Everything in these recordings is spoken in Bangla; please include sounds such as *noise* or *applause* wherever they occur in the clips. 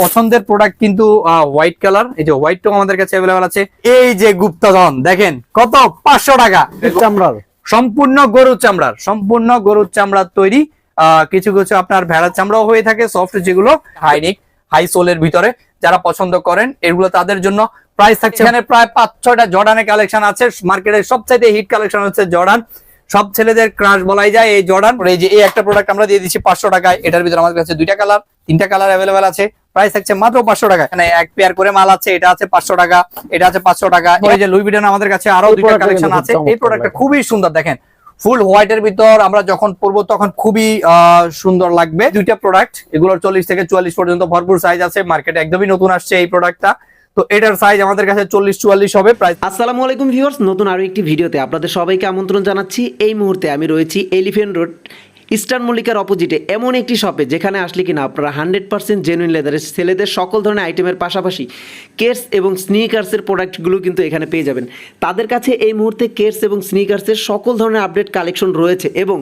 পছন্দের প্রোডাক্ট কিন্তু হোয়াইট কালার এই যে হোয়াইটটাও আমাদের কাছে অ্যাভেলেবল আছে। এই যে গুপ্তধন দেখেন কত? পাঁচশো টাকা। চামড়ার। সম্পূর্ণ গরুর চামড়ার সম্পূর্ণ গরুর চামড়ার তৈরি। আহ, কিছু কিছু আপনার ভেড়ার চামড়াও হয়ে থাকে সফট যেগুলো হাইনিক হাই সোলের ভিতরে যারা পছন্দ করেন এগুলো তাদের জন্য প্রাইস থাকছে এখানে প্রায় পাঁচ ছয়টা জর্ডানের কালেকশন আছে। মার্কেটের সবচাইতে হিট কালেকশন হচ্ছে জর্ডান সব ছেলেদের ক্রাশ বলাই যায় এই জর্ডান। এই যে এই একটা প্রোডাক্ট আমরা দিয়ে দিচ্ছি পাঁচশো টাকায়। এটার ভিতরে আমাদের কাছে দুইটা কালার তিনটা কালার অ্যাভেলেবেল আছে। প্রাইস থাকছে মাত্র পাঁচশো টাকা মানে এক পেয়ার করে মাল আছে এটা আছে পাঁচশো টাকা এটা আছে পাঁচশো টাকা। এই যে লুই ভিডিও আমাদের কাছে আরও দুইটা কালেকশন আছে। এই প্রোডাক্টটা খুবই সুন্দর দেখেন। ফুল হোয়াইটের ভিতর আমরা যখন পরবো তখন খুবই আহ, সুন্দর লাগবে। দুইটা প্রোডাক্ট এগুলোর চল্লিশ থেকে চুয়াল্লিশ পর্যন্ত ভরপুর সাইজ আছে। মার্কেটে একদমই নতুন আসছে এই প্রোডাক্টটা তো এটার সাইজ আমাদের কাছে চল্লিশ চুয়াল্লিশ হবে প্রাইস আসসালামু আলাইকুম ভিউয়ার্স নতুন আরও একটি ভিডিওতে আপনাদের সবাইকে আমন্ত্রণ জানাচ্ছি। এই মুহূর্তে আমি রয়েছি এলিফেন্ট রোড ইস্টার্ন মল্লিকার অপোজিটে এমন একটি শপে যেখানে আসলে কিনা আপনারা হান্ড্রেড পার্সেন্ট জেনুইন লেদারের ছেলেদের সকল ধরনের আইটেমের পাশাপাশি কেটস এবং স্নিকার্সের প্রোডাক্টগুলো কিন্তু এখানে পেয়ে যাবেন। তাদের কাছে এই মুহূর্তে কেটস এবং স্নিকার্সের সকল ধরনের আপডেট কালেকশন রয়েছে এবং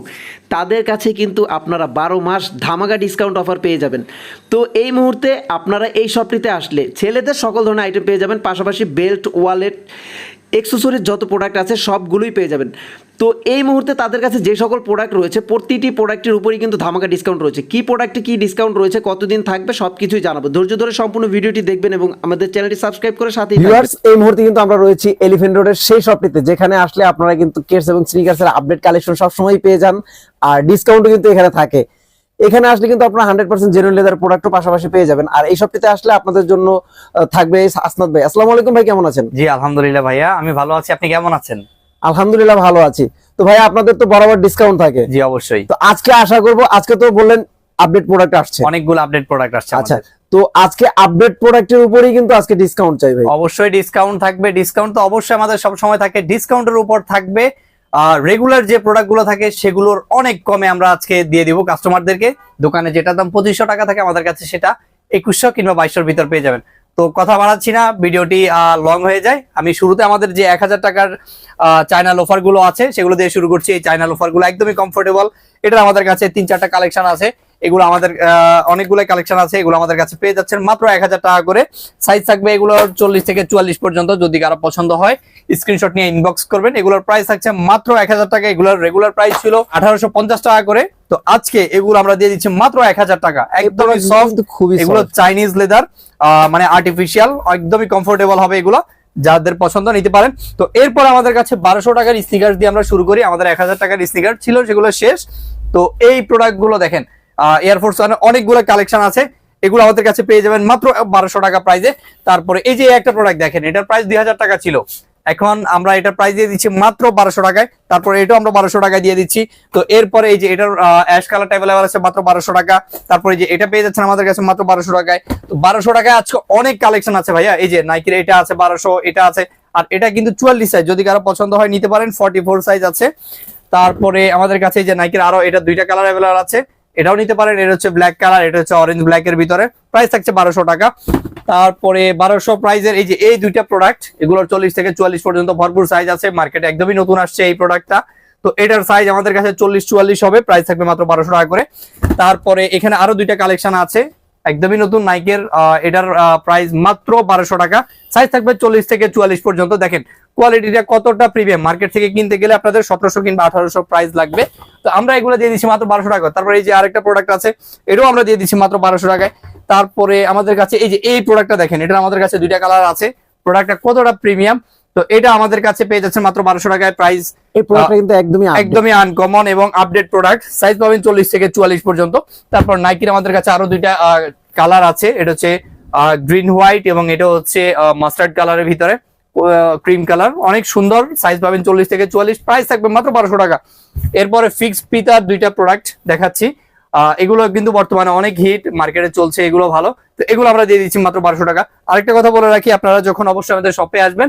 তাদের কাছে কিন্তু আপনারা বারো মাস ধামাকা ডিসকাউন্ট অফার পেয়ে যাবেন। তো এই মুহূর্তে আপনারা এই শপটিতে আসলে ছেলেদের সকল ধরনের আইটেম পেয়ে যাবেন, পাশাপাশি বেল্ট ওয়ালেট এক্সেসরিজ যত প্রোডাক্ট আছে সবগুলোই পেয়ে যাবেন। তো এই মুহূর্তে তাদের কাছে যে সকল প্রোডাক্ট রয়েছে প্রতিটি প্রোডাক্টের উপরেই কিন্তু ধামাকা ডিসকাউন্ট রয়েছে। কি প্রোডাক্টে কি ডিসকাউন্ট রয়েছে কতদিন থাকবে সব কিছুই জানাব। ধৈর্য ধরে সম্পূর্ণ ভিডিওটি দেখবেন এবং আমাদের চ্যানেলটি সাবস্ক্রাইব করে সাথেই থাকবেন। ভিউয়ার্স এই মুহূর্তে কিন্তু আমরা রয়েছি এলিফেন্ট রোডের সেই শপটিতে যেখানে আসলে আপনারা কিন্তু কেটস এবং স্নিকার্স এর আপডেট কালেকশন সবসময় পেয়ে যান আর ডিসকাউন্টও কিন্তু এখানে থাকে। এখানে আসলে কিন্তু আপনারা হান্ড্রেড পার্সেন্ট জেনুইন লেদার প্রোডাক্টও পাশাপাশি পেয়ে যাবেন। আর এই শপটিতে আসলে আপনাদের জন্য থাকবে আসনাদ ভাই। আসসালামু আলাইকুম ভাই কেমন আছেন? জি আলহামদুলিল্লাহ ভাইয়া আমি ভালো আছি। আপনি কেমন আছেন? আলহামদুলিল্লাহ ভালো আছি। তো ভাই আপনাদের তো বরাবর ডিসকাউন্ট থাকে। জি অবশ্যই। তো আজকে আশা করব আজকে তো বললেন আপডেট প্রোডাক্ট আসছে। অনেকগুলো আপডেট প্রোডাক্ট আসছে আচ্ছা তো আজকে আপডেট প্রোডাক্টের উপরেই কিন্তু আজকে ডিসকাউন্ট চাই ভাই। অবশ্যই ডিসকাউন্ট থাকবে। ডিসকাউন্ট তো অবশ্যই আমাদের সব সময় থাকে ডিসকাউন্টের উপর থাকবে। রেগুলার যে প্রোডাক্টগুলো থাকে সেগুলোর অনেক কমে আমরা আজকে দিয়ে দিব কাস্টমারদেরকে দোকানে যেটা দাম পঁচিশশো টাকা থাকে আমাদের কাছে সেটা একুশশো কিংবা বাইশশোর ভিতর পেয়ে যাবেন। তো কথা বাড়াচ্ছি না, ভিডিওটি লং হয়ে যায়। আমি শুরুতে আমাদের যে এক হাজার টাকার চায়না লোফারগুলো আছে, সেগুলো দিয়ে শুরু করছি। এই চায়না লোফারগুলো একদমই কমফোর্টেবল এটা আমাদের কাছে তিন চারটা কালেকশন আছে। এগুলো আমাদের অনেকগুলো কালেকশন আছে। এগুলো আমাদের কাছে পেয়ে যাচ্ছেন মাত্র এক হাজার টাকা করে। সাইজ থাকবে এগুলো চল্লিশ থেকে চুয়াল্লিশ পর্যন্ত, যদি কারও পছন্দ হয়। স্ক্রিনশট নিয়ে ইনবক্স করবেন। এগুলোর প্রাইস থাকছে মাত্র এক হাজার টাকা। এগুলোর রেগুলার প্রাইস ছিল আঠারোশো পঞ্চাশ টাকা করে। তো আজকে এগুলো আমরা দিয়ে দিচ্ছি মাত্র এক হাজার টাকা। একদমই সফট খুবই এগুলো চাইনিজ লেদার মানে আর্টিফিশিয়াল একদমই কমফোর্টেবল হবে এগুলো যাদের পছন্দ নিতে পারেন। তো এরপর আমাদের কাছে বারোশো টাকার স্নিকার দিয়ে আমরা শুরু করি। আমাদের এক হাজার টাকার স্নিকার ছিল সেগুলো শেষ। তো এই প্রোডাক্টগুলো দেখেন এয়ারফোর্স অনেকগুলো কালেকশন আছে। এগুলো আমাদের কাছে পেয়ে যাবেন মাত্র বারোশো টাকা প্রাইসে তারপরে এই যে একটা প্রোডাক্ট দেখেন এটার প্রাইস দুই হাজার টাকা ছিল। এখন আমরা এটার প্রাইস দিয়ে দিচ্ছি মাত্র বারোশো টাকায়। তারপরে এটাও আমরা বারোশো টাকায় দিয়ে দিচ্ছি। তো এরপরে এই যে এটার অ্যাশ কালারটা অ্যাভেলেবল আছে মাত্র বারোশো টাকা। তারপরে যে এটা পেয়ে যাচ্ছেন আমাদের কাছে মাত্র বারোশো টাকায়। তো বারোশো টাকায় আজকে অনেক কালেকশন আছে ভাইয়া। এই যে নাইকির এটা আছে বারোশো, এটা আছে। আর এটা কিন্তু চুয়াল্লিশ সাইজ যদি কারও পছন্দ হয় নিতে পারেন ফর্টি ফোর সাইজ আছে। তারপরে আমাদের কাছে এই যে নাইকির আরও এটা দুইটা কালার অ্যাভেলেবল আছে। এটাও নিতে পারেন, এটা হচ্ছে ব্ল্যাক কালার এটা হচ্ছে অরেঞ্জ ব্ল্যাক এর ভিতরে। প্রাইস থাকছে বারোশো টাকা। তারপরে বারোশো প্রাইজের এই যে এই দুইটা প্রোডাক্ট এগুলোর চল্লিশ থেকে চুয়াল্লিশ পর্যন্ত ভরপুর সাইজ আছে। মার্কেটে একদমই নতুন আসছে এই প্রোডাক্টটা তো এটার সাইজ আমাদের কাছে চল্লিশ চুয়াল্লিশ হবে প্রাইস থাকবে মাত্র বারোশো টাকা করে। তারপরে এখানে আরও দুইটা কালেকশন আছে, একদমই নতুন নাইকের এটার প্রাইস মাত্র বারোশো টাকা। সাইজ থাকবে চল্লিশ থেকে চুয়াল্লিশ পর্যন্ত। দেখেন কোয়ালিটিটা কতটা প্রিমিয়াম মার্কেট থেকে কিনতে গেলে আপনাদের সতেরোশো কিংবা আঠারোশো প্রাইস লাগবে। তো আমরা এগুলো দিয়ে দিচ্ছি মাত্র বারোশো টাকা তারপরে এই যে আরেকটা প্রোডাক্ট আছে, এটাও আমরা দিয়ে দিচ্ছি মাত্র বারোশো টাকায়। তারপরে আমাদের কাছে এই যে এই প্রোডাক্টটা দেখেন এটা আমাদের কাছে দুইটা কালার আছে। প্রোডাক্টটা কতটা প্রিমিয়াম তো এটা আমাদের কাছে পেয়ে যাচ্ছে মাত্র বারোশো টাকায় প্রাইস এই প্রোডাক্টটা কিন্তু একদমই একদমই আনকমন এবং আপডেট প্রোডাক্ট সাইজ পাবেন চল্লিশ থেকে চুয়াল্লিশ পর্যন্ত। তারপর নাইকির আমাদের কাছে আরও দুইটা কালার আছে। এটা হচ্ছে গ্রিন হোয়াইট এবং এটা হচ্ছে মাস্টার্ড কালারের ভিতরে ক্রিম কালার অনেক সুন্দর। সাইজ পাবেন চল্লিশ থেকে চুয়াল্লিশ। প্রাইস থাকবে মাত্র বারোশো টাকা। এরপরে ফিক্স পিতার দুইটা প্রোডাক্ট দেখাচ্ছি। এগুলো কিন্তু বর্তমানে অনেক হিট মার্কেটে চলছে, এগুলো ভালো। তো এগুলো আমরা দিয়ে দিচ্ছি মাত্র বারোশো টাকা। আরেকটা কথা বলে রাখি, আপনারা যখন অবশ্যই আমাদের শপে আসবেন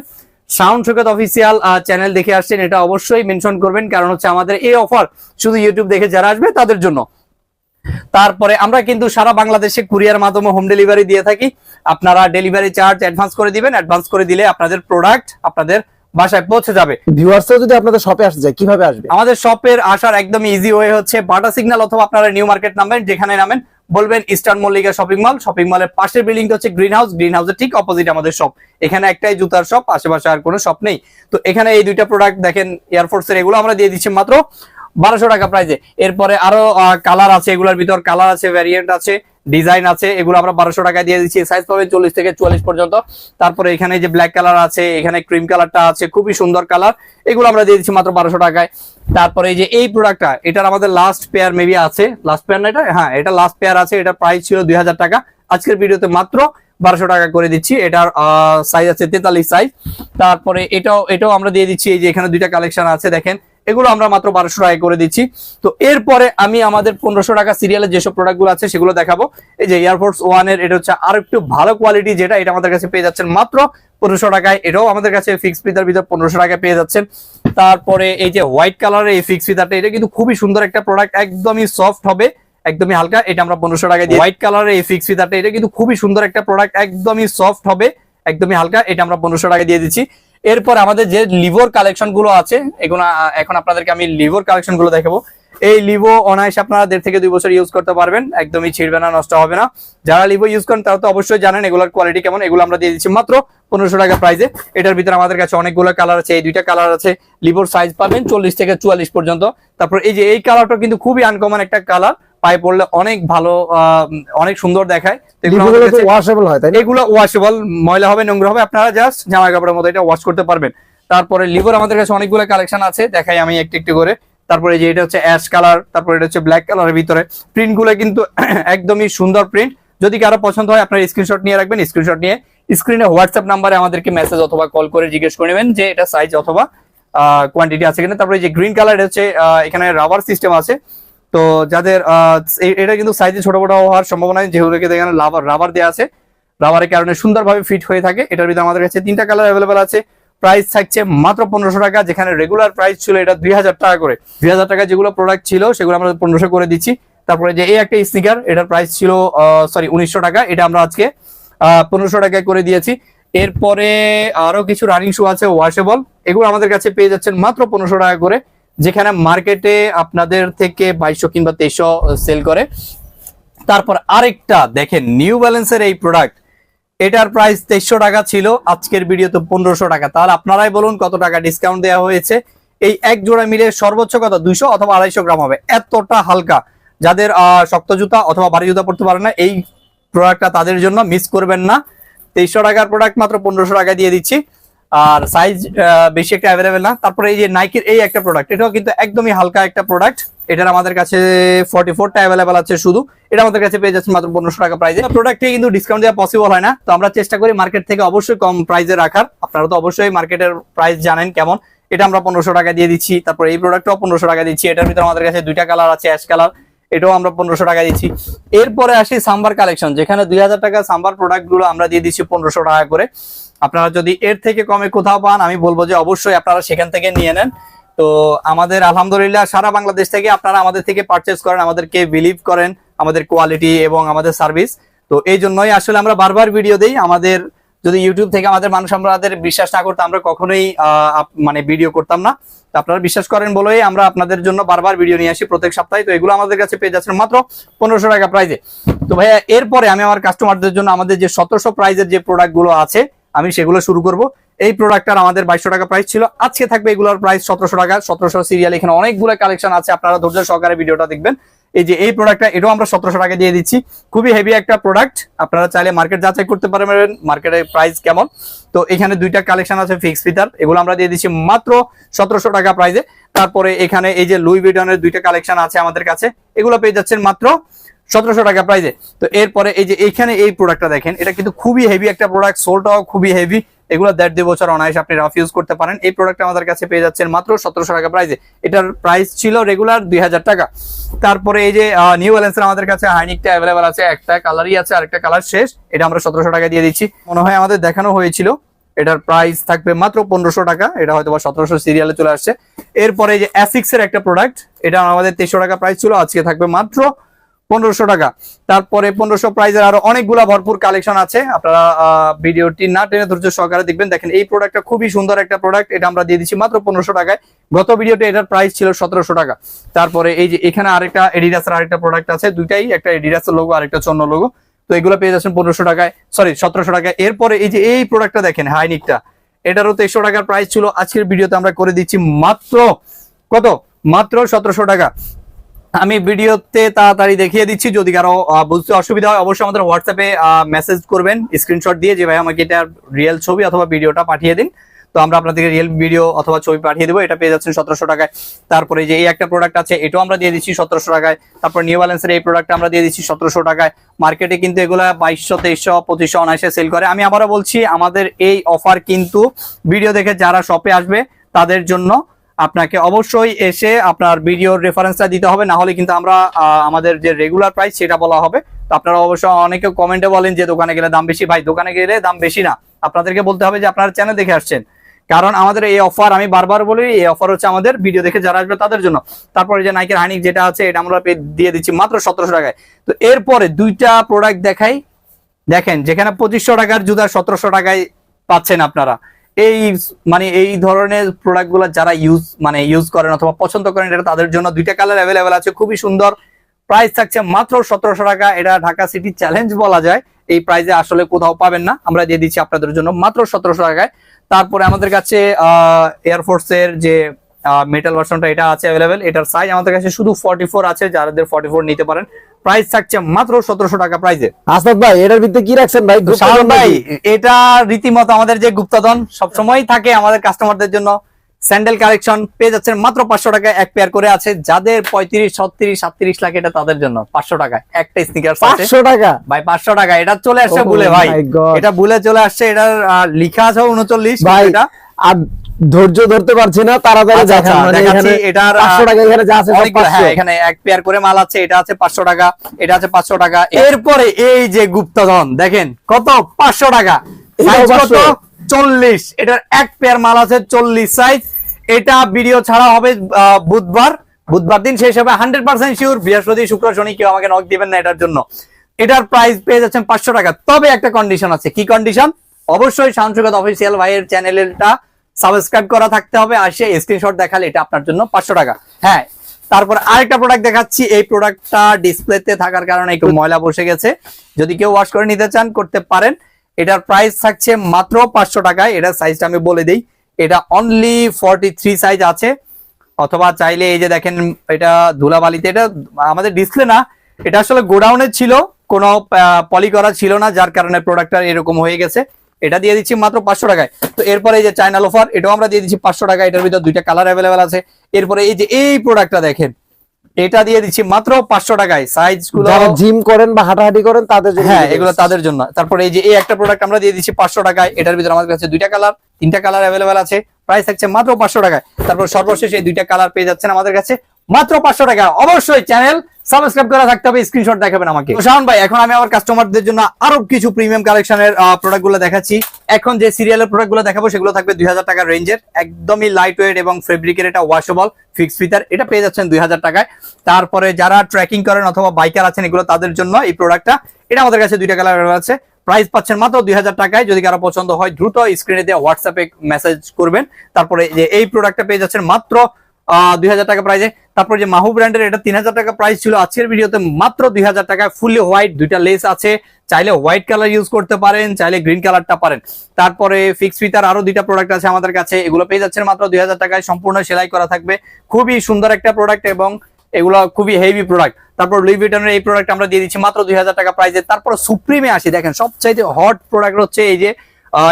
সাউন্ড সৈকত অফিসিয়াল চ্যানেল দেখে আসছেন, এটা অবশ্যই মেনশন করবেন, কারণ হচ্ছে আমাদের এই অফার শুধু ইউটিউব দেখে যারা আসবে, তাদের জন্য। তারপরে আমরা কিন্তু সারা বাংলাদেশে কুরিয়ার মাধ্যমে হোম ডেলিভারি দিয়ে থাকি। আপনারা ডেলিভারি চার্জ অ্যাডভান্স করে দিবেন অ্যাডভান্স করে দিলে আপনাদের প্রোডাক্ট আপনাদের বাসায় পৌঁছে যাবে। ভিউয়ার্সরাও যদি আপনাদের শপে আসতে যায় কীভাবে আসবে? আমাদের শপের আসার একদম ইজি ওয়ে হচ্ছে বাটা সিগন্যাল অথবা আপনারা নিউ মার্কেট নামবেন যেখানে নামেন বলবেন eastern Mallika shopping mall shopping মলের পাশের বিল্ডিংটা হচ্ছে গ্রিন হাউস গ্রিন হাউসের ঠিক অপোজিট আমাদের শপ এখানে একটাই জুতার শপ আশেপাশে আর কোনো শপ নেই। তো এখানে এই দুইটা প্রোডাক্ট দেখেন এয়ারফোর্সের এগুলো আমরা দিয়ে দিচ্ছি মাত্র বারোশো টাকা প্রাইজে এরপরে আরও কালার আছে এগুলোর ভিতর কালার আছে ভ্যারিয়েন্ট আছে। ডিজাইন আছে, এগুলো আমরা বারোশো টাকায় দিয়ে দিচ্ছি। সাইজ পাবে চল্লিশ থেকে চুয়াল্লিশ পর্যন্ত। তারপরে এখানে যে ব্ল্যাক কালার আছে, এখানে ক্রিম কালারটা আছে, খুবই সুন্দর কালার এগুলো আমরা দিয়ে দিচ্ছি মাত্র বারোশো টাকায়। তারপরে এই যে এই প্রোডাক্টটা এটার আমাদের লাস্ট পেয়ার মেবি আছে। লাস্ট পেয়ার না এটা? হ্যাঁ এটা লাস্ট পেয়ার আছে এটা প্রাইস ছিল দুই হাজার টাকা। আজকের ভিডিওতে মাত্র বারোশো টাকা করে দিচ্ছি। এটার সাইজ আছে তেতাল্লিশ সাইজ তারপরে এটাও এটাও আমরা দিয়ে দিচ্ছি। এই যে এখানে দুইটা কালেকশন আছে, দেখেন। এগুলো আমরা মাত্র বারোশো টাকা করে দিচ্ছি। তো এরপরে আমি আমাদের পনেরোশো টাকা সিরিয়ালের যেসব প্রোডাক্টগুলো আছে সেগুলো দেখাবো। এই যে এয়ারফোর্স ওয়ানের, এটা হচ্ছে আর একটু ভালো কোয়ালিটি যেটা, এটা আমাদের কাছে পেয়ে যাচ্ছেন মাত্র পনেরোশো টাকায়। এটাও আমাদের কাছে ফিক্স ফিতার ভিতর পনেরোশো টাকায় পেয়ে যাচ্ছেন। তারপরে এই যে হোয়াইট কালারের এই ফিক্স ফিতারটা এটা কিন্তু খুবই সুন্দর একটা প্রোডাক্ট একদমই সফট হবে, একদমই হালকা, এটা আমরা পনেরোশো টাকায় দিই হোয়াইট কালারের এই ফিক্স ফিতারটা এটা কিন্তু খুবই সুন্দর একটা প্রোডাক্ট একদমই সফট হবে, একদমই হালকা, এটা আমরা পনেরোশো টাকা দিয়ে দিচ্ছি। এরপর আমাদের যে লিভোর কালেকশনগুলো আছে এখন আপনাদেরকে আমি লিভোর কালেকশনগুলো দেখাবো। এই লিভো অনায়াসে আপনারা দেড় থেকে দুই বছর ইউজ করতে পারবেন, একদমই ছিড়বে না, নষ্ট হবে না। যারা লিভো ইউজ করেন, তারা তো অবশ্যই জানেন এগুলোর কোয়ালিটি কেমন, এগুলো আমরা দিয়ে দিচ্ছি মাত্র পনেরোশো টাকা প্রাইসে এটার ভিতরে আমাদের কাছে অনেকগুলো কালার আছে, এই দুইটা কালার আছে, লিভোর সাইজ পাবেন চল্লিশ থেকে চুয়াল্লিশ পর্যন্ত। তারপর এই যে এই কালারটা কিন্তু খুবই আনকমন একটা কালার পায়ে পড়লে অনেক ভালো অনেক সুন্দর দেখায়। তো এগুলো আমাদের কাছে- ওয়াশেবল হয় তাই এগুলো ওয়াশেবল ময়লা হবে নোংরা হবে আপনারা জাস্ট জামা কাপড়ের মতো এটা ওয়াশ করতে পারবেন। তারপরে লিভার আমাদের কাছে অনেকগুলো কালেকশন আছে দেখাই আমি একটু একটু করে। তারপরে যে এটা হচ্ছে অ্যাশ কালার তারপরে এটা হচ্ছে ব্ল্যাক কালারের ভিতরে। প্রিন্টগুলো কিন্তু *clears throat* একদমই সুন্দর প্রিন্ট যদি কারও পছন্দ হয় আপনার স্ক্রিনশট নিয়ে রাখবেন স্ক্রিনশট নিয়ে স্ক্রিনে হোয়াটসঅ্যাপ নাম্বারে আমাদেরকে মেসেজ অথবা কল করে জিজ্ঞেস করে নেবেন যে এটা সাইজ অথবা কোয়ান্টিটি আছে কিনা। তারপরে যে গ্রিন কালার হচ্ছে এখানে রাবার সিস্টেম আছে। তো যাদের এটা কিন্তু সাইজে ছোট বড় হওয়ার সম্ভাবনা যেহেতু এখানে রাবার রাবার দেওয়া আছে রাবারের কারণে সুন্দরভাবে ফিট হয়ে থাকে। এটার ভিতরে আমাদের কাছে তিনটা কালার অ্যাভেলেবেল আছে। প্রাইস থাকছে মাত্র পনেরোশো টাকা, যেখানে রেগুলার প্রাইস ছিল এটা দুই হাজার টাকা করে। দুই হাজার টাকা যেগুলো প্রোডাক্ট ছিল, সেগুলো আমরা পনেরোশো করে দিচ্ছি। তারপরে যে এই একটা স্নিকার এটার প্রাইস ছিল সরি উনিশশো টাকা। এটা আমরা আজকে পনেরোশো টাকায় করে দিয়েছি। এরপরে আরও কিছু রানিং শু আছে ওয়াশেবল এগুলো আমাদের কাছে পেয়ে যাচ্ছেন মাত্র পনেরোশো টাকা করে। যেখানে মার্কেটে আপনাদের থেকে বাইশশো কিংবা তেইশশো সেল করে। তারপর আরেকটা দেখেন নিউ ব্যালেন্সের এই প্রোডাক্ট এটার প্রাইস তেইশশো টাকা ছিল, আজকের ভিডিওতে পনেরোশো টাকা। তাহলে আপনারাই বলুন কত টাকা ডিসকাউন্ট দেওয়া হয়েছে। এই এক জোড়া মিলে সর্বোচ্চ কত, দুইশো অথবা আড়াইশো গ্রাম হবে। এতটা হালকা। যাদের শক্ত জুতা অথবা ভারী জুতা পড়তে পারে না, এই প্রোডাক্টটা তাদের জন্য মিস করবেন না। তেইশশো টাকার প্রোডাক্ট মাত্র পনেরোশো টাকা দিয়ে দিচ্ছি। আর সাইজ বেশি একটা অ্যাভেলেবেল না। তারপরে এই যে নাইকের এই একটা প্রোডাক্ট এটাও কিন্তু একদমই হালকা একটা প্রোডাক্ট এটার আমাদের কাছে ফর্টি ফোরটা অ্যাভেলেবেল আছে শুধু। এটা আমাদের কাছে পেয়ে যাচ্ছে মাত্র পনেরোশো টাকা প্রাইসে প্রোডাক্টে কিন্তু ডিসকাউন্ট দেওয়া পসিবল হয় না। তো আমরা চেষ্টা করি মার্কেট থেকে অবশ্যই কম প্রাইসে রাখার। আপনারা তো অবশ্যই মার্কেটের প্রাইস জানেন কেমন। এটা আমরা পনেরোশো টাকা দিয়ে দিচ্ছি। তারপর এই প্রোডাক্টটাও পনেরোশো টাকা দিচ্ছি। এটার ভিতরে আমাদের কাছে দুইটা কালার আছে অ্যাশ কালার এটাও আমরা পনেরোশো টাকা দিচ্ছি। এরপরে আসি সাম্বার কালেকশন যেখানে দুই হাজার টাকা সাম্বার প্রোডাক্টগুলো আমরা দিয়ে দিচ্ছি পনেরোশো টাকা করে। আপনারা যদি এর থেকে কমে কোথাও পান, আমি বলব যে অবশ্যই আপনারা সেখান থেকে নিয়ে নেন। তো আমাদের আলহামদুলিল্লাহ সারা বাংলাদেশ থেকে আপনারা আমাদের থেকে পারচেস করেন, আমাদেরকে বিলিভ করেন, আমাদের কোয়ালিটি এবং আমাদের সার্ভিস তো এই জন্যই আসলে আমরা বারবার ভিডিও দিই। আমাদের যদি ইউটিউব থেকে আমাদের মানুষ আমাদের বিশ্বাস না করতো, আমরা কখনোই মানে ভিডিও করতাম না। তো আপনারা বিশ্বাস করেন বলেই আমরা আপনাদের জন্য বারবার ভিডিও নিয়ে আসি প্রত্যেক সপ্তাহে। তো এগুলো আমাদের কাছে পেয়ে যাচ্ছেন মাত্র পনেরোশো টাকা প্রাইজে তো ভাইয়া, এরপরে আমি আমার কাস্টমারদের জন্য আমাদের যে সতেরোশো প্রাইজের যে প্রোডাক্টগুলো আছে আমি সেগুলো শুরু করব। এই প্রোডাক্টটার আমাদের বাইশশো টাকা প্রাইস ছিল। আজকে থাকবে এগুলোর প্রাইস সতেরোশো টাকা। সতেরোশো সিরিয়াল এখানে অনেকগুলো কালেকশন আছে। আপনারা ধৈর্য সহকারে ভিডিওটা দেখবেন। এই যে এই প্রোডাক্টটা এটাও আমরা সতেরোশো টাকা দিয়ে দিচ্ছি। খুবই হেভি একটা প্রোডাক্ট আপনারা চাইলে মার্কেট যাচাই করতে পারবেন মার্কেটের প্রাইস কেমন। তো এখানে দুইটা কালেকশন আছে ফিক্স ফিতার এগুলো আমরা দিয়ে দিচ্ছি মাত্র সতেরোশো টাকা প্রাইসে তারপরে এখানে এই যে লুই ভিটনের দুইটা কালেকশন আছে আমাদের কাছে। এগুলো পেয়ে যাচ্ছেন মাত্র সতেরোশো টাকা প্রাইসে তো এরপরে এই যে এখানে এই প্রোডাক্টটা দেখেন, এটা কিন্তু খুবই হেভি একটা প্রোডাক্ট সোলটাও খুবই হেভি এগুলো দেড় দুই বছর অনায়াসে আপনি রাফ ইউজ করতে পারেন। এই প্রোডাক্ট আমাদের কাছে পেয়ে যাচ্ছেন মাত্র সতেরোশো টাকা প্রাইসে এটার প্রাইস ছিল রেগুলার দুই হাজার টাকা। তারপরে এই যে নিউ ব্যালেন্সের আমাদের কাছে হাইনিকটা অ্যাভেলেবেল আছে। একটা কালারই আছে, আরেকটা কালার শেষ। এটা আমরা সতেরোশো টাকা দিয়ে দিচ্ছি। মনে হয় আমাদের দেখানো হয়েছিল। এটার প্রাইস থাকবে মাত্র পনেরোশো টাকা। এটা হয়তো বা সতেরোশো সিরিয়ালে চলে আসছে। এরপরে যে অ্যাসিক্স এর একটা প্রোডাক্ট এটা আমাদের তেইশশো টাকা প্রাইস ছিল। আজকে থাকবে মাত্র পনেরোশো টাকা। তারপরে পনেরোশো প্রাইজের আরও অনেকগুলা ভরপুর কালেকশন আছে। আপনারা ভিডিওটি না টেনে ধৈর্য সহকারে দেখবেন। দেখেন, এই প্রোডাক্টটা খুবই সুন্দর একটা প্রোডাক্ট এটা আমরা দিয়ে দিচ্ছি মাত্র পনেরোশো টাকায়। গত ভিডিওতে এটার প্রাইস ছিল সতেরোশো টাকা। তারপরে এই যে এখানে আরেকটা এডিডাসের আরেকটা প্রোডাক্ট আছে। দুইটাই একটা এডিডাসের লোগো আরেকটা চন্ন লোগো তো এগুলো পেয়ে যাচ্ছেন পনেরোশো টাকায় সরি সতেরোশো টাকায়। এরপরে এই যে এই প্রোডাক্টটা দেখেন হাইনিকটা এটারও তেইশশো টাকার প্রাইস ছিল। আজকের ভিডিওতে আমরা করে দিচ্ছি মাত্র, কত? মাত্র সতেরোশো টাকা। আমি ভিডিওতে তাড়াতাড়ি দেখিয়ে দিচ্ছি। যদি কারও বুঝতে অসুবিধা হয়, অবশ্যই আমাদের হোয়াটসঅ্যাপে মেসেজ করবেন স্ক্রিনশট দিয়ে যে, ভাই, আমাকে এটা রিয়েল ছবি অথবা ভিডিওটা পাঠিয়ে দিন। তো আমরা আপনাদেরকে রিয়েল ভিডিও অথবা ছবি পাঠিয়ে দেবো। এটা পেয়ে যাচ্ছেন সতেরোশো টাকায়। তারপরে যে, এই একটা প্রোডাক্ট আছে, এটাও আমরা দিয়ে দিচ্ছি সতেরোশো টাকায়। তারপর নিউ ব্যালেন্সের এই প্রোডাক্ট আমরা দিয়ে দিচ্ছি সতেরোশো টাকায়। মার্কেটে কিন্তু এগুলা বাইশশো, তেইশশো, পঁচিশশো অনায়াসে সেল করে। আমি আবারও বলছি, আমাদের এই অফার কিন্তু ভিডিও দেখে যারা শপে আসবে, তাদের জন্য আপনাকে অবশ্যই এসে আপনার ভিডিওর রেফারেন্সটা দিতে হবে, না হলে কিন্তু আমরা আমাদের যে রেগুলার প্রাইস সেটা বলা হবে। তো আপনারা অবশ্যই অনেকে কমেন্টে বলেন যে দোকানে গেলে দাম বেশি। ভাই, দোকানে গেলে দাম বেশি না। আপনাদেরকে বলতে হবে যে আপনারা চ্যানেল দেখে আসছেন। কারণ আমাদের এই অফার আমি বারবার বলি, এই অফার হচ্ছে আমাদের ভিডিও দেখে যারা আসবে তাদের জন্য। তারপরে যে নাইকের হাইনিক যেটা আছে, এটা আমরা দিয়ে দিচ্ছি মাত্র সতেরোশো টাকায়। তো এরপরে দুইটা প্রোডাক্ট দেখাই। দেখেন, যেখানে পঁচিশশো টাকার জুতা সতেরোশো টাকায় পাচ্ছেন আপনারা। এই মানে এই ধরনের প্রোডাক্টগুলো যারা ইউজ মানে ইউজ করেন অথবা পছন্দ করেন, এটা তাদের জন্য দুইটা কালার অ্যাভেলেবেল আছে, খুবই সুন্দর। প্রাইস থাকছে মাত্র সতেরোশো টাকা, এটা ঢাকা সিটি চ্যালেঞ্জ বলা যায়। এই প্রাইসে আসলে কোথাও পাবেন না, আমরা দিয়ে দিচ্ছি আপনাদের জন্য মাত্র সতেরোশো টাকায়। তারপরে আমাদের কাছে এয়ারফোর্স এর যে মেটাল ভার্সনটা এটা আছে অ্যাভেলেবেল এটার সাইজ আমাদের কাছে শুধু ফর্টি ফোর আছে যাদের ফর্টি ফোর নিতে পারেন। প্রাইস থাকছে মাত্র সতেরোশো টাকা প্রাইসে আসাদ ভাই এটার ভিতরে কি রাখছেন ভাই? ভাই এটা রীতিমতো আমাদের যে গুপ্তধন সবসময় থাকে আমাদের কাস্টমারদের জন্য। স্যান্ডেল কালেকশন পেয়ে যাচ্ছেন মাত্র পাঁচশো টাকায় এক পেয়ার করে আছে। যাদের পঁয়ত্রিশ ছত্রিশ সাতত্রিশ লাখ এটা তাদের জন্য পাঁচশো টাকায়। একটা স্নিকার পাঁচশো টাকা? ভাই পাঁচশো টাকা এটা চলে আসছে Oh ভুলে ভাই। এটা ভুলে চলে আসছে এটার লিখা আছে উনচল্লিশ ভাই এটা। আর ধৈর্য ধরতে পারছি না তাড়াতাড়ি আচ্ছা, দেখান আচ্ছা, মানে এখানে এটার, আহ, পাঁচশো টাকা এখানে যা আছে হ্যাঁ এখানে এক পেয়ার করে মাল আছে এটা আছে পাঁচশো টাকা এটা আছে পাঁচশো টাকা। এরপরে এই যে গুপ্তধন দেখেন কত? পাঁচশো টাকা। সাইজ কত? 500 চল্লিশ। এটার এক পেয়ার মাল আছে চল্লিশ সাইজ এটা ভিডিও ছাড়া হবে বুধবার। বুধবার দিন শেষ হবে হান্ড্রেড পার্সেন্ট শিওর বৃহস্পতি শুক্র শনি কেউ আমাকে নক দিবেন না এটার জন্য। এটার প্রাইস পেয়ে যাচ্ছেন পাঁচশো টাকা। তবে একটা কন্ডিশন আছে। কি কন্ডিশন অবশ্যই শামসুগত অফিসিয়াল ভাইয়ের চ্যানেলটা সাবস্ক্রাইব করা থাকতে হবে আর সে স্ক্রিনশট দেখালে এটা আপনার জন্য পাঁচশো টাকা। হ্যাঁ তারপর আরেকটা প্রোডাক্ট দেখাচ্ছি। এই প্রোডাক্টটা ডিসপ্লেতে থাকার কারণে একটু ময়লা বসে গেছে। যদি কেউ ওয়াশ করে নিতে চান, করতে পারেন। এটার প্রাইস থাকছে মাত্র পাঁচশো টাকায় এটার সাইজটা আমি বলে দিই। এটা অনলি ফর্টি থ্রি সাইজ আছে। অথবা চাইলে এই যে দেখেন, এটা ধুলাবালিতে, এটা আমাদের ডিসপ্লে না। এটা আসলে গোডাউনে ছিল। কোনো পলি করা ছিল না, যার কারণে প্রোডাক্টটা এরকম হয়ে গেছে। এটা দিয়ে দিচ্ছি মাত্র পাঁচশো টাকায়। তো এরপরে এই যে চায়না লোফার এটাও আমরা দিয়ে দিচ্ছি পাঁচশো টাকা এটার ভিতর দুইটা কালার অ্যাভেলেবেল আছে। এরপরে এই যে এই প্রোডাক্টটা দেখেন এটা দিয়ে দিচ্ছি মাত্র পাঁচশো টাকায়। সাইজগুলো যারা জিম করেন বা হাঁটাহাঁটি করেন তাদের জন্য হ্যাঁ এগুলো তাদের জন্য। তারপরে এই যে এই একটা প্রোডাক্ট আমরা দিয়ে দিচ্ছি পাঁচশো টাকায়। এটার ভিতরে আমাদের কাছে দুইটা কালার তিনটা কালার অ্যাভেলেবেল আছে। প্রাইস থাকছে মাত্র পাঁচশো টাকায়। তারপর সর্বশেষ এই দুইটা কালার পেয়ে যাচ্ছেন আমাদের কাছে। মাত্র পাঁচশো টাকা। অবশ্যই চ্যানেল সাবস্ক্রাইব করা থাকতে হবে স্ক্রিনশট দেখাবেন আমাকে। তো শাওন ভাই, এখন আমি আমার কাস্টমারদের জন্য আরও কিছু প্রিমিয়াম কালেকশনের প্রোডাক্টগুলো দেখাচ্ছি। এখন যে সিরিয়ালের প্রোডাক্টগুলো দেখাবো, সেগুলো থাকবে দুই হাজার টাকার রেঞ্জের একদমই লাইট ওয়েট এবং ফেব্রিকের এটা ওয়াশেবল ফিক্স ফিতার এটা পেয়ে যাচ্ছেন দুই হাজার টাকায়। তারপরে যারা ট্রেকিং করেন অথবা বাইকার আছেন, এগুলো তাদের জন্য এই প্রোডাক্টটা এটা আমাদের কাছে দুইটা কালার আছে। প্রাইস পাচ্ছেন মাত্র দুই হাজার টাকায়। যদি কারও পছন্দ হয়, দ্রুত স্ক্রিনে দিয়ে হোয়াটসঅ্যাপে মেসেজ করবেন। তারপরে যে এই প্রোডাক্টটা পেয়ে যাচ্ছেন মাত্র দুই হাজার টাকা প্রাইসে তারপর যে মাহু ব্র্যান্ডের এটা তিন হাজার টাকা প্রাইস ছিল। আজকের ভিডিওতে মাত্র দুই হাজার টাকায় ফুললি হোয়াইট দুইটা লেস আছে। চাইলে হোয়াইট কালার ইউজ করতে পারেন, চাইলে গ্রিন কালারটা পারেন। তারপরে ফিক্স ফিতার আরও দুইটা প্রোডাক্ট আছে আমাদের কাছে। এগুলো পেয়ে যাচ্ছেন মাত্র দুই হাজার টাকায়। সম্পূর্ণ সেলাই করা থাকবে। খুবই সুন্দর একটা প্রোডাক্ট এবং এগুলো খুবই হেভি প্রোডাক্ট তারপর লুই ভিটনের এই প্রোডাক্ট আমরা দিয়ে দিচ্ছি মাত্র দুই হাজার টাকা প্রাইসে তারপর সুপ্রিমে আসি। দেখেন, সবচাইতে হট প্রোডাক্ট হচ্ছে এই যে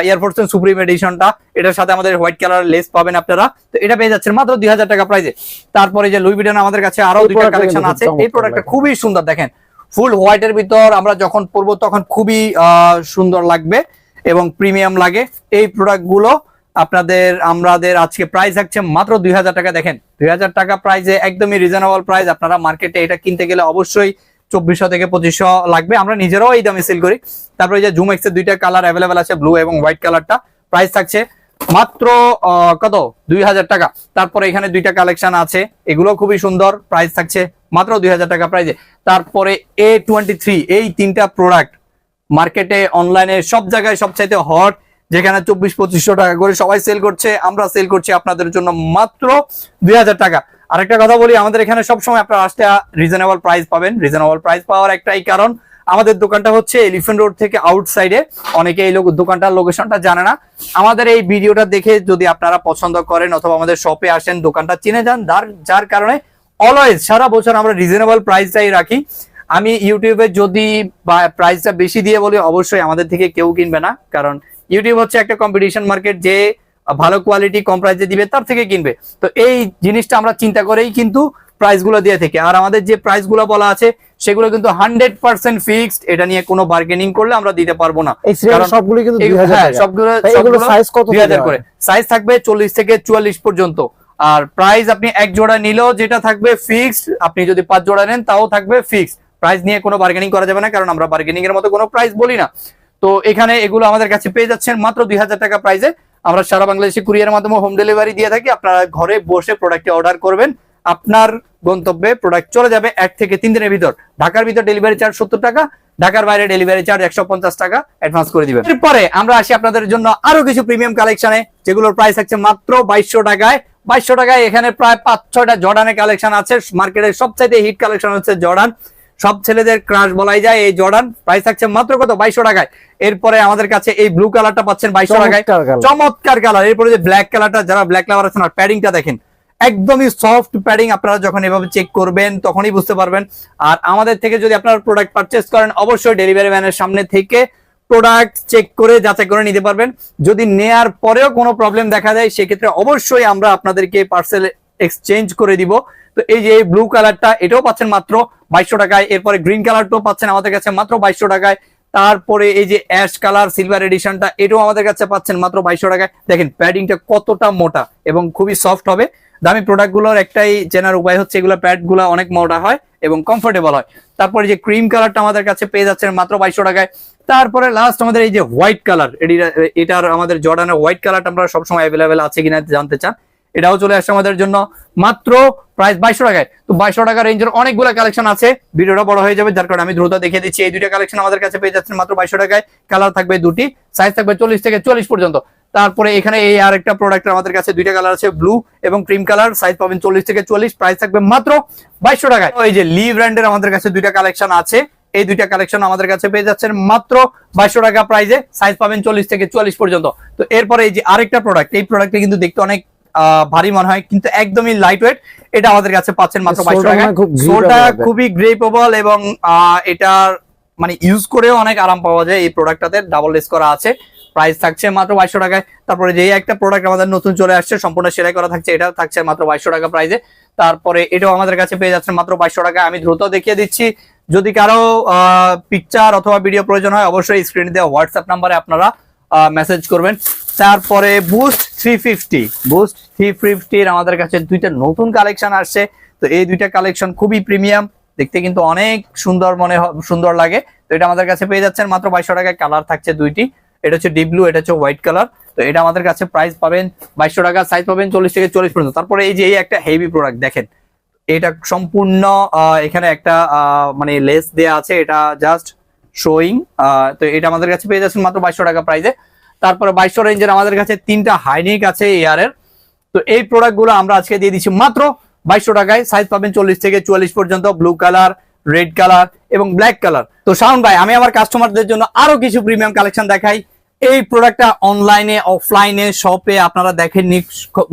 এয়ারফোর্স সুপ্রিম এডিশনটা এটার সাথে আমাদের হোয়াইট কালার লেস পাবেন আপনারা। তো এটা পেয়ে যাচ্ছেন মাত্র দুই হাজার টাকা প্রাইসে তারপরে যে লুই ভিটন আমাদের কাছে আরও দুইটা কালেকশন আছে। এই প্রোডাক্টটা খুবই সুন্দর দেখেন। ফুল হোয়াইটের ভিতর আমরা যখন পরবো তখন খুবই আহ, সুন্দর লাগবে এবং প্রিমিয়াম লাগে। এই প্রোডাক্টগুলো আপনাদের আমাদের আজকে প্রাইস থাকছে মাত্র দুই হাজার টাকা। দেখেন দুই হাজার টাকা প্রাইসে একদমই রিজনেবল প্রাইস আপনারা মার্কেটে এটা কিনতে গেলে অবশ্যই চব্বিশশো থেকে পঁচিশশো লাগবে। আমরা নিজেরাও এই দামে সেল করি। তারপরে যে জুম এক্সের দুইটা কালার অ্যাভেলেবেল আছে ব্লু এবং হোয়াইট কালারটা প্রাইস থাকছে মাত্র কত? দুই হাজার টাকা। তারপরে এখানে দুইটা কালেকশন আছে। এগুলো খুবই সুন্দর। প্রাইস থাকছে মাত্র দুই হাজার টাকা প্রাইজে তারপরে এ টোয়েন্টি থ্রি এই তিনটা প্রোডাক্ট মার্কেটে অনলাইনে সব জায়গায় সবচাইতে হট যেখানে চব্বিশ, পঁচিশশো টাকা করে সবাই সেল করছে। আমরা সেল করছি আপনাদের জন্য মাত্র দুই হাজার টাকা। আরেকটা কথা বলি, আমাদের এখানে সবসময় আপনারা আসতে রিজনেবল প্রাইস পাবেন। রিজনেবল প্রাইস পাওয়ার একটাই কারণ, আমাদের দোকানটা হচ্ছে এলিফেন্ট রোড থেকে আউটসাইডে অনেকে এই দোকানটার লোকেশনটা জানে না। আমাদের এই ভিডিওটা দেখে যদি আপনারা পছন্দ করেন অথবা আমাদের শপে আসেন, দোকানটা চিনে যান। যার যার কারণে অলওয়েজ সারা বছর আমরা রিজনেবল প্রাইসটাই রাখি। আমি ইউটিউবে যদি প্রাইসটা বেশি দিয়ে বলি, অবশ্যই আমাদের থেকে কেউ কিনবে না। কারণ ইউটিউব হচ্ছে একটা কম্পিটিশন মার্কেট যে ভালো কোয়ালিটি কম প্রাইসে দিবে তার থেকে কিনবে। তো এই জিনিসটা আমরা চিন্তা করেই কিন্তু প্রাইসগুলো দিয়ে থাকি। আর আমাদের যে প্রাইসগুলো বলা আছে সেগুলো কিন্তু হান্ড্রেড পার্সেন্ট ফিক্সড এটা নিয়ে কোনো বার্গেনিং করলে আমরা দিতে পারব না। এই সিরিয়াল কারণ সবগুলো কিন্তু এই- 2000 হ্যাঁ, টাকা। সবগুলো তাই এগুলো সবগুলো সাইজ কত 2000 থেকে? করে। সাইজ থাকবে চল্লিশ থেকে চুয়াল্লিশ পর্যন্ত। আর প্রাইস আপনি এক জোড়া নিলেও যেটা থাকবে ফিক্সড আপনি যদি পাঁচ জোড়া নেন তাও থাকবে ফিক্সড প্রাইস নিয়ে কোনো বার্গেনিং করা যাবে না কারণ আমরা বার্গেনিং এর মতো কোনো প্রাইস বলি না। তো এখানে এগুলো আমাদের কাছে পেয়ে যাচ্ছেন মাত্র দুই হাজার টাকা প্রাইসে আমরা সারা বাংলাদেশে কুরিয়ার মাধ্যমে হোম ডেলিভারি দিয়ে থাকি। আপনারা ঘরে বসে প্রোডাক্টটি অর্ডার করবেন। আপনার গন্তব্যে প্রোডাক্ট চলে যাবে এক থেকে তিন দিনের ভিতর। ঢাকার ভিতর ডেলিভারি চার্জ সত্তর টাকা, ঢাকার বাইরে ডেলিভারি চার্জ একশো পঞ্চাশ টাকা অ্যাডভান্স করে দিবেন। এরপরে আমরা আসি আপনাদের জন্য আরও কিছু প্রিমিয়াম কালেকশনে যেগুলোর প্রাইস থাকছে মাত্র বাইশশো টাকায়। বাইশশো টাকায় এখানে প্রায় পাঁচ ছয়টা জর্ডানের কালেকশন আছে। মার্কেটের সবচাইতে হিট কালেকশন হচ্ছে জর্ডান সব ছেলেদের ক্রাশ বলাই যায়। এই জর্ডান প্রাইস থাকছে মাত্র কত? বাইশশো টাকায়। এরপরে আমাদের কাছে এই ব্লু কালারটা পাচ্ছেন বাইশশো টাকায়। চমৎকার কালার এরপরে যে ব্ল্যাক কালারটা যারা ব্ল্যাক কালার আছেন আর প্যাডিংটা দেখেন। একদমই সফট প্যাডিং আপনারা যখন এভাবে চেক করবেন তখনই বুঝতে পারবেন। আর আমাদের থেকে যদি আপনারা প্রোডাক্ট পারচেস করেন অবশ্যই ডেলিভারি ম্যানের সামনে থেকে প্রোডাক্ট চেক করে যাচাই করে নিতে পারবেন। যদি নেয়ার পরেও কোনো প্রবলেম দেখা যায় সেক্ষেত্রে অবশ্যই আমরা আপনাদেরকে পার্সেল এক্সচেঞ্জ করে দিব। তো এই যে ব্লু কালারটা এটাও পাচ্ছেন মাত্র বাইশশো টাকায়। এরপরে গ্রিন কালারটাও পাচ্ছেন আমাদের কাছে মাত্র বাইশশো টাকায়। তারপরে এই যে অ্যাশ কালার সিলভার এডিশনটা এটাও আমাদের কাছে পাচ্ছেন মাত্র বাইশশো টাকায়। দেখেন প্যাডিংটা কতটা মোটা এবং খুবই সফট হবে। দামি প্রোডাক্টগুলোর একটাই চেনার উপায় হচ্ছে এগুলো প্যাডগুলো অনেক মোটা হয় এবং কমফোর্টেবল হয়। তারপরে যে ক্রিম কালারটা আমাদের কাছে পেয়ে যাচ্ছেন মাত্র বাইশশো টাকায়। তারপরে লাস্ট আমাদের এই যে হোয়াইট কালার এটার আমাদের জর্ডানের হোয়াইট কালারটা আমরা সবসময় অ্যাভেলেবেল আছে কিনা জানতে চান। এটাও চলে আসছে আমাদের জন্য মাত্র প্রাইস বাইশশো টাকায়। তো বাইশশো টাকা রেঞ্জের অনেকগুলো কালেকশন আছে। ভিডিওটা বড় হয়ে যাবে, যার কারণে আমি দ্রুত দেখিয়ে দিচ্ছি। এই দুইটা কালেকশন আমাদের কাছে পেয়ে যাচ্ছেন মাত্র বাইশশো টাকায়। কালার থাকবে দুটি সাইজ থাকবে চল্লিশ থেকে চল্লিশ পর্যন্ত। তারপরে এখানে এই আরেকটা প্রোডাক্ট আমাদের কাছে, দুইটা কালার আছে ব্লু এবং ক্রিম কালার সাইজ পাবেন চল্লিশ থেকে চল্লিশ প্রাইস থাকবে মাত্র বাইশশো টাকায়। এই যে লি ব্র্যান্ডের আমাদের কাছে দুইটা কালেকশন আছে, এই দুইটা কালেকশন আমাদের কাছে পেয়ে যাচ্ছেন মাত্র বাইশশো টাকা প্রাইজে সাইজ পাবেন চল্লিশ থেকে চুয়াল্লিশ পর্যন্ত। তো এরপরে এই যে আরেকটা প্রোডাক্ট এই প্রোডাক্টটা কিন্তু দেখতে অনেক ভারী মনে হয় কিন্তু একদমই লাইট ওয়েট এটা আমাদের কাছে পাচ্ছেন মাত্র বাইশশো টাকা সোলটা খুবই গ্রেপেবল এবং এটার মানে ইউজ করেও অনেক আরাম পাওয়া যায় এই প্রোডাক্টটাতে ডাবল লেস করা আছে। প্রাইস থাকছে মাত্র বাইশশো টাকায়। তারপরে যে একটা প্রোডাক্ট আমাদের নতুন চলে আসছে সম্পূর্ণ সেলাই করা থাকছে এটা থাকছে মাত্র বাইশশো টাকা প্রাইসে তারপরে এটাও আমাদের কাছে পেয়ে যাচ্ছে মাত্র বাইশশো টাকা আমি দ্রুত দেখিয়ে দিচ্ছি। যদি কারও পিকচার অথবা ভিডিও প্রয়োজন হয় অবশ্যই স্ক্রিনে দেওয়া হোয়াটসঅ্যাপ নাম্বারে আপনারা মেসেজ করবেন। তারপরে boost three fifty boost three ফিফটির আমাদের কাছে দুইটা নতুন কালেকশন আসছে। তো এই দুইটা কালেকশন খুবই প্রিমিয়াম দেখতে কিন্তু অনেক সুন্দর মনে সুন্দর লাগে। তো এটা আমাদের কাছে পেয়ে যাচ্ছেন মাত্র বাইশশো টাকায়। কালার থাকছে দুইটি। এটা হচ্ছে ডিপ ব্লু এটা হচ্ছে হোয়াইট কালার তো এটা আমাদের কাছে প্রাইস পাবেন বাইশশো টাকা সাইজ পাবেন চল্লিশ থেকে চল্লিশ পর্যন্ত। তারপরে এই যে এই একটা হেভি প্রোডাক্ট দেখেন। এটা সম্পূর্ণ এখানে একটা মানে লেস দেয়া আছে। এটা জাস্ট শোয়িং তো এটা আমাদের কাছে পেয়ে যাচ্ছেন মাত্র বাইশশো টাকা প্রাইসে তারপরে বাইশশো রেঞ্জের আমাদের কাছে তিনটা হাইনিক আছে এয়ারের তো এই প্রোডাক্টগুলো আমরা আজকে দিয়ে দিচ্ছি মাত্র বাইশশো টাকায়। সাইজ পাবেন চল্লিশ থেকে চুয়াল্লিশ পর্যন্ত, ব্লু কালার, রেড কালার এবং ব্ল্যাক কালার। তো শাওন ভাই, আমি আমার কাস্টমারদের জন্য আরও কিছু প্রিমিয়াম কালেকশন দেখাই। এই প্রোডাক্টটা অনলাইনে, অফলাইনে, শপে আপনারা দেখেননি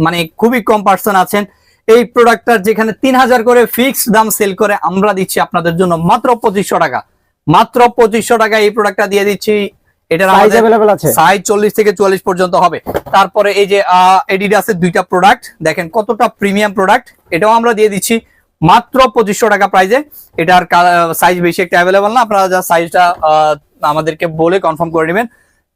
মানে খুবই কম পার্সন আছেন। এই প্রোডাক্টটার যেখানে তিন হাজার করে ফিক্সড দাম সেল করে আমরা দিচ্ছি আপনাদের জন্য মাত্র পঁচিশশো টাকা। মাত্র পঁচিশশো টাকা এই প্রোডাক্টটা দিয়ে দিচ্ছি। এটার সাইজ অ্যাভেলেবল আছে। সাইজ চল্লিশ থেকে চুয়াল্লিশ পর্যন্ত হবে। তারপরে এই যে এডিডাসের দুইটা প্রোডাক্ট দেখেন কতটা প্রিমিয়াম প্রোডাক্ট এটাও আমরা দিয়ে দিচ্ছি মাত্র পঁচিশশো টাকা প্রাইজে এটার সাইজ বেশি একটা অ্যাভেলেবল না আপনারা যা সাইজটা আমাদেরকে বলে কনফার্ম করে নেবেন।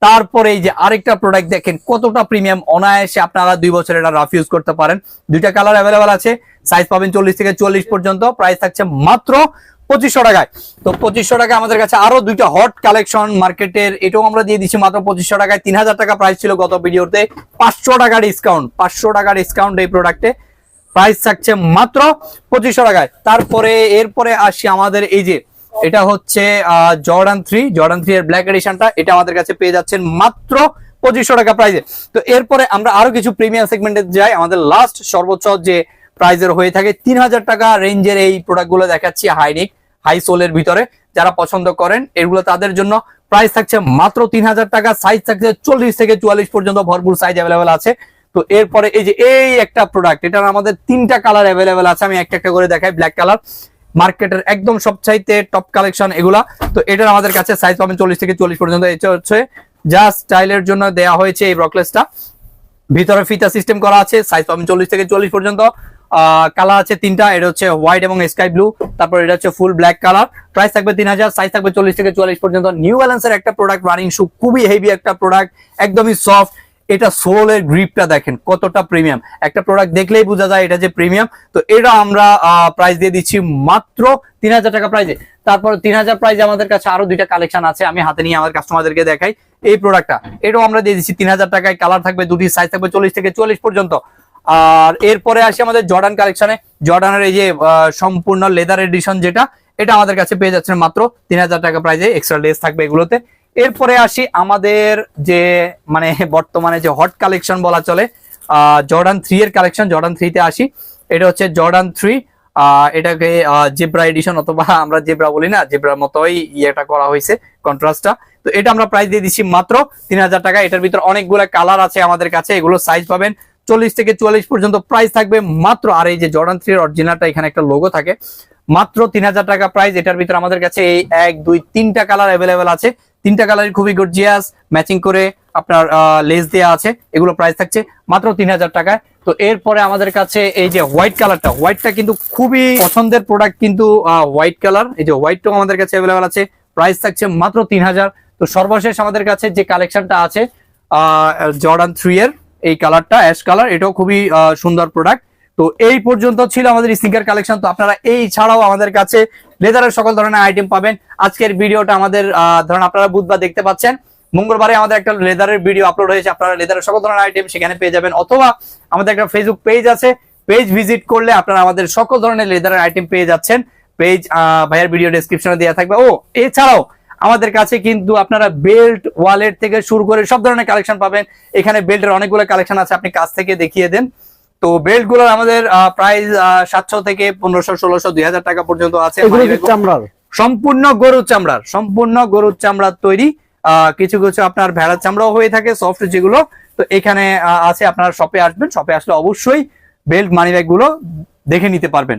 তারপরে এই যে আরেকটা প্রোডাক্ট দেখেন কতটা প্রিমিয়াম অনায়াসে আপনারা দুই বছর এটা রাফ ইউজ করতে পারেন। দুইটা কালার অ্যাভেলেবল আছে সাইজ পাবেন চল্লিশ থেকে চল্লিশ পর্যন্ত প্রাইস থাকছে মাত্র পঁচিশশো টাকায়। তো পঁচিশশো টাকা আমাদের কাছে আরও দুইটা হট কালেকশন মার্কেটের এটাও আমরা দিয়ে দিচ্ছি মাত্র পঁচিশশো টাকায়। তিন হাজার টাকা প্রাইস ছিল গত ভিডিওতে। পাঁচশো টাকা ডিসকাউন্ট পাঁচশো টাকা ডিসকাউন্ট এই প্রোডাক্টে প্রাইস থাকছে মাত্র পঁচিশশো টাকায়। তারপরে, এরপরে আসি আমাদের এই যে, এটা হচ্ছে জর্ডান থ্রি জর্ডান থ্রি এর ব্ল্যাক এডিশনটা এটা আমাদের কাছে পেয়ে যাচ্ছেন মাত্র পঁচিশশো টাকা প্রাইজে তো এরপরে আমরা আরও কিছু প্রিমিয়াম সেগমেন্টে যাই। আমাদের লাস্ট সর্বোচ্চ যে প্রাইজের হয়ে থাকে। তিন হাজার টাকা রেঞ্জের এই প্রোডাক্টগুলো দেখাচ্ছি হাইনিক হাই সোলের ভিতরে। যারা পছন্দ করেন, এগুলো তাদের জন্য প্রাইস থাকছে মাত্র তিন হাজার টাকা সাইজ থাকছে চল্লিশ থেকে চুয়াল্লিশ পর্যন্ত ভরপুর সাইজ অ্যাভেলেবেল আছে। তো এরপরে এই যে এই একটা প্রোডাক্ট এটার আমাদের তিনটা কালার অ্যাভেলেবেল আছে, আমি একটা একটা করে দেখাই ব্ল্যাক কালার মার্কেটের একদম সবচাইতে টপ কালেকশন এগুলা। তো এটার আমাদের কাছে সাইজ পাবেন চল্লিশ থেকে চল্লিশ পর্যন্ত। এটা হচ্ছে জাস্ট স্টাইলের জন্য দেয়া হয়েছে এই ব্রকলেসটা ভিতরে ফিতা সিস্টেম করা আছে সাইজ পাবেন চল্লিশ থেকে চল্লিশ পর্যন্ত। কালার আছে তিনটা, এটা হচ্ছে হোয়াইট এবং স্কাই ব্লু তারপর এটা হচ্ছে ফুল ব্ল্যাক কালার প্রাইস থাকবে তিন হাজার সাইজ থাকবে চল্লিশ থেকে চুয়াল্লিশ পর্যন্ত। নিউ ব্যালেন্সের একটা প্রোডাক্ট রানিং শু খুবই হেভি একটা প্রোডাক্ট একদমই সফট এটা সোলের গ্রিপটা দেখেন, কতটা প্রিমিয়াম একটা প্রোডাক্ট দেখলেই বোঝা যায় এটা যে প্রিমিয়াম তো এটা আমরা প্রাইস দিয়ে দিচ্ছি মাত্র তিন হাজার টাকা প্রাইজে তারপর তিন হাজার প্রাইজে আমাদের কাছে আরও দুইটা কালেকশন আছে, আমি হাতে নিয়ে আমার কাস্টমারদেরকে দেখাই। এই প্রোডাক্টটা এটাও আমরা দিয়ে দিচ্ছি তিন হাজার টাকায়। কালার থাকবে দুটি সাইজ থাকবে চল্লিশ থেকে চল্লিশ পর্যন্ত। আর এরপরে আসি আমাদের জর্ডান কালেকশনে জর্ডানের এই যে সম্পূর্ণ লেদার এডিশন যেটা, এটা আমাদের কাছে পেয়ে যাচ্ছে মাত্র তিন হাজার টাকা প্রাইজে এক্সট্রা লেস থাকবে এগুলোতে। এরপরে আসি আমাদের যে মানে বর্তমানে যে হট কালেকশন বলা চলে জর্ডান থ্রি এর কালেকশন জর্ডান থ্রিতে আসি। এটা হচ্ছে জর্ডান থ্রি এটাকে জেব্রা এডিশন অথবা আমরা জেব্রা বলি না জেব্রার মতোই ইয়েটা করা হয়েছে কন্ট্রাস্টটা তো এটা আমরা প্রাইস দিয়ে দিচ্ছি মাত্র তিন হাজার টাকা। এটার ভিতর অনেকগুলো কালার আছে আমাদের কাছে, এগুলো সাইজ পাবেন। চল্লিশ থেকে চুয়াল্লিশ পর্যন্ত প্রাইস থাকবে মাত্র, আর এই যে জর্ডান থ্রি অরিজিনালটা এখানে একটা লোগো থাকে, মাত্র তিন হাজার টাকা প্রাইস এটার ভিতরে আমাদের কাছে এই এক, দুই, তিনটা কালার অ্যাভেলেবেল আছে। তিনটা কালার খুবই গর্জিয়াস ম্যাচিং করে আপনার লেস দেওয়া আছে, এগুলো প্রাইস থাকছে মাত্র তিন হাজার টাকায়। তো এরপরে আমাদের কাছে এই যে হোয়াইট কালারটা হোয়াইটটা কিন্তু খুবই পছন্দের প্রোডাক্ট কিন্তু হোয়াইট কালার এই যে হোয়াইটটাও আমাদের কাছে অ্যাভেলেবেল আছে প্রাইস থাকছে মাত্র তিন হাজার। তো সর্বশেষ আমাদের কাছে যে কালেকশনটা আছে জর্ডান থ্রি এর এই কালারটা, অ্যাশ কালার, এটাও খুবই সুন্দর প্রোডাক্ট তো এই পর্যন্ত ছিল আমাদের স্নিকার কালেকশন তো আপনারা এই ছাড়াও আমাদের কাছে লেদারের সকল ধরনের আইটেম পাবেন। আজকের ভিডিওটা আমাদের ধরুন আপনারা বুধবার দেখতে পাচ্ছেন, মঙ্গলবারে আমাদের একটা লেদারের ভিডিও আপলোড হয়েছে। আপনারা লেদারের সকল ধরনের আইটেম সেখানে পেয়ে যাবেন। অথবা আমাদের একটা ফেসবুক পেজ আছে। পেজ ভিজিট করলে আপনারা আমাদের সকল ধরনের লেদারের আইটেম পেয়ে যাচ্ছেন। পেজ ভাইয়ের ভিডিও ডেসক্রিপশনে দেওয়া থাকবে। ও, এছাড়াও আমাদের কাছে কিন্তু আপনারা বেল্ট ওয়ালেট থেকে শুরু করে সব ধরনের কালেকশন পাবেন। এখানে বেল্টের অনেকগুলো কালেকশন আছে আপনি কাছ থেকে দেখিয়ে দেন। তো বেল্টগুলোর আমাদের প্রাইস সাতশো থেকে পনেরোশো ষোলোশো দুই হাজার টাকা পর্যন্ত আছে। সম্পূর্ণ গরুর চামড়ার সম্পূর্ণ গরুর চামড়ার তৈরি। আহ, কিছু কিছু আপনার ভেড়ার চামড়াও হয়ে থাকে সফট যেগুলো। তো এখানে আছে আপনারা শপে আসবেন। শপে আসলে অবশ্যই বেল্ট মানি ব্যাগগুলো দেখে নিতে পারবেন।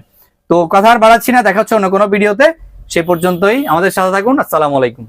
তো কথা আর বাড়াচ্ছি না দেখাচ্ছে অন্য কোনো ভিডিওতে সে পর্যন্তই আমাদের সাথে থাকুন আসসালামু আলাইকুম।